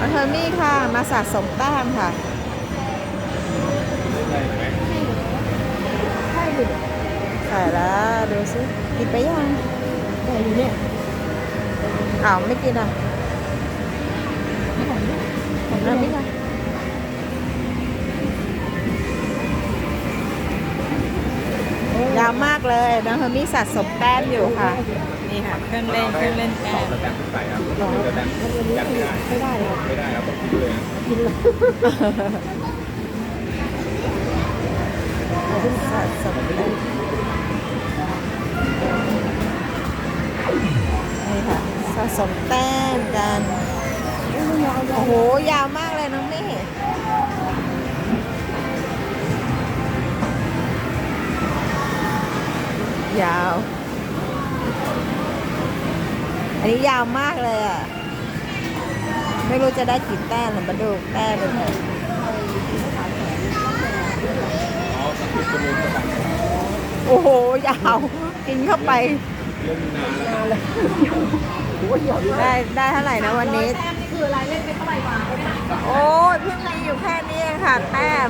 มาเทอร์มี่ค่ะ มาสะสมแต้มค่ะ ใช่ดิใส่แล้วดูสิกินไปยังแต่อยู่เนี่ยอ้าวไม่กินอะของเนี่ยของอันยค่ะยาวมากเลยน้องเทอร์มี่สะสมแต้มอยู่ค่ะ นี่ค่ะ เครื่องเล่น เครื่องเล่นแต้ม ครับหรอแตมป์มันวันนี้ยัดไม่ได้ไม่ได้หรอกไม่ได้ครับต้องกินเลยนะกินเลยขอบคุณค่ะสะสมแต้มนี่ค่ะสะสมแต้มกันโอ้โอ้วโหยาวมากเลยน้องเมฆยาว อันนี้ยาวมากเลยอะ ไม่รู้จะได้กี่แต้มหรือมาดูแต้มเลยค่ะอ๋อสักสิบชั่วโมงก็ตัดโอ้โห ยาว กินเข้าไปเริ่มนานแล้วมาเลยโอ้ยยาวมากได้ได้เท่าไหร่นะวันนี้ แต้มนี่คืออะไรเล่นไปเท่าไหร่มาโอ้ยเพิ่งมีอยู่แค่นี้เองค่ะ แต้ม